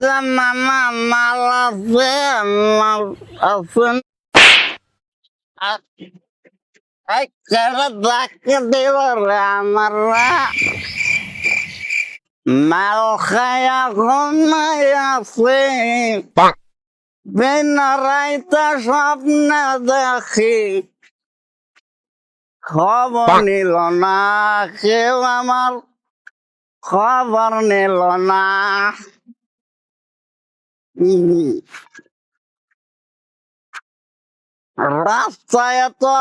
মামা মাল আছে মাল আছে এই কেন ডাকে দেব স্বপ্ন দেখি খবর নিল না কেউ আমার খবর নিল না। রাস্তায় তো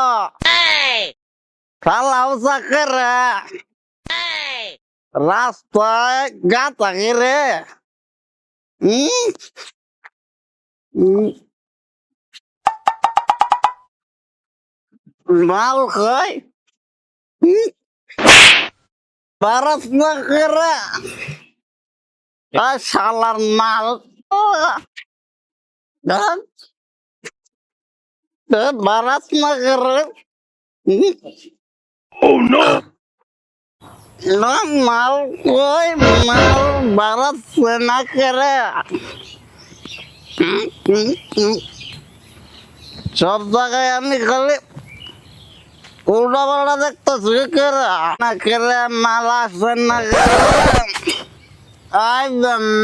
খালাও চাকরে। রাস্তায় গা থাকে রে। মাল খাই বারাত না করে শালার মাল। বারাত না করে না মাল কই মাল বারাত না করে সব জায়গায় আমি খালি উল্টা পাল্টা দেখতেছি করে না করে মাল আসবে না আই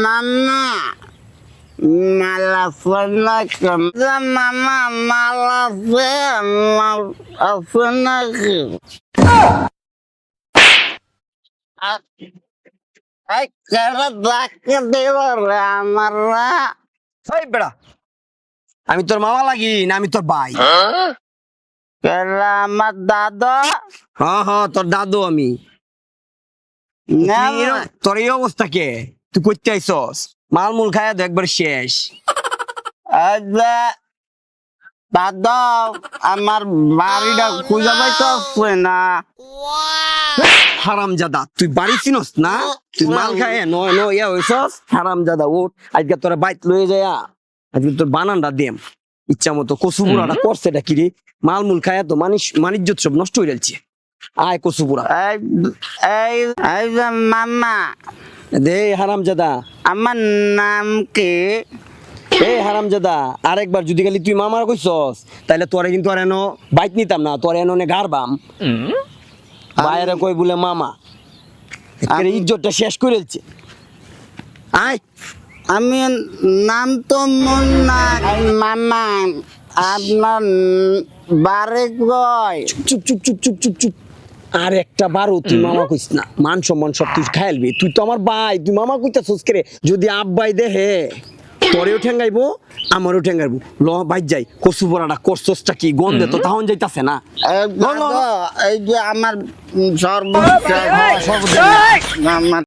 মামা মাল আসবে না কেন মামা মাল আছে মাল আছে নাকি এই কেন ডাকে দেব রে আমারা এই আমি তোর মামা লাগি না আমি তোর ভাই আমার দাদা হ্যাঁ হ্যাঁ তোর দাদু আমি তোর এই অবস্থা কে? তুই করতে আইসস? মালমুল খায়া তো একবার শেষ। যে দাদা আমার বাড়িটা খুঁজে পাইতে না। হারাম জাদা তুই বাড়ি চিনস না? তুই মাল খায় নয় নয় ইয়া হইছস? হারাম জাদা উঠ আজকে তোরা বাইত লয়ে যায় আজকে তোর বানানটা দেম। ইচ্ছা মতো কচু বুড়াটা করছে এটা কিরে মালমুল খায়া তো মানিস মানিজ্যত সব নষ্ট হয়ে যাচ্ছে। আয় বুড়া এই এই এই মামা দে হারাম জাদা আমার নাম কি? এ হারাম জাদা আরেকবার যদি খালি তুই মামার কইছস তাহলে তোরে কিন্তু আর এনো বাইক নিতাম না তোরে এনো নে গারবাম বাইরে কই বলে মামা? একেবারে ইজ্জতটা শেষ করে দিচ্ছে। আয় আমি নাম তো মুন্না এই মামা। আপনার বাড়ি কই? চুপ চুপ চুপ চুপ চুপ চুপ। আর একটা বারো তুই মামা কইস না মান সম্মান সব তুই খাইলবি তুই তো আমার ভাই তুই মামা কইতাছস করে যদি আব্বাই দেহে তোরেও ঠেঙ্গাইবো আমারও ঠেঙ্গাইবো। ল বাইর যাই কসু পড়াটা করছসটা কি গন্ধে তো তাহন যাইতাছে না? এই যে আমার সর্ব আমার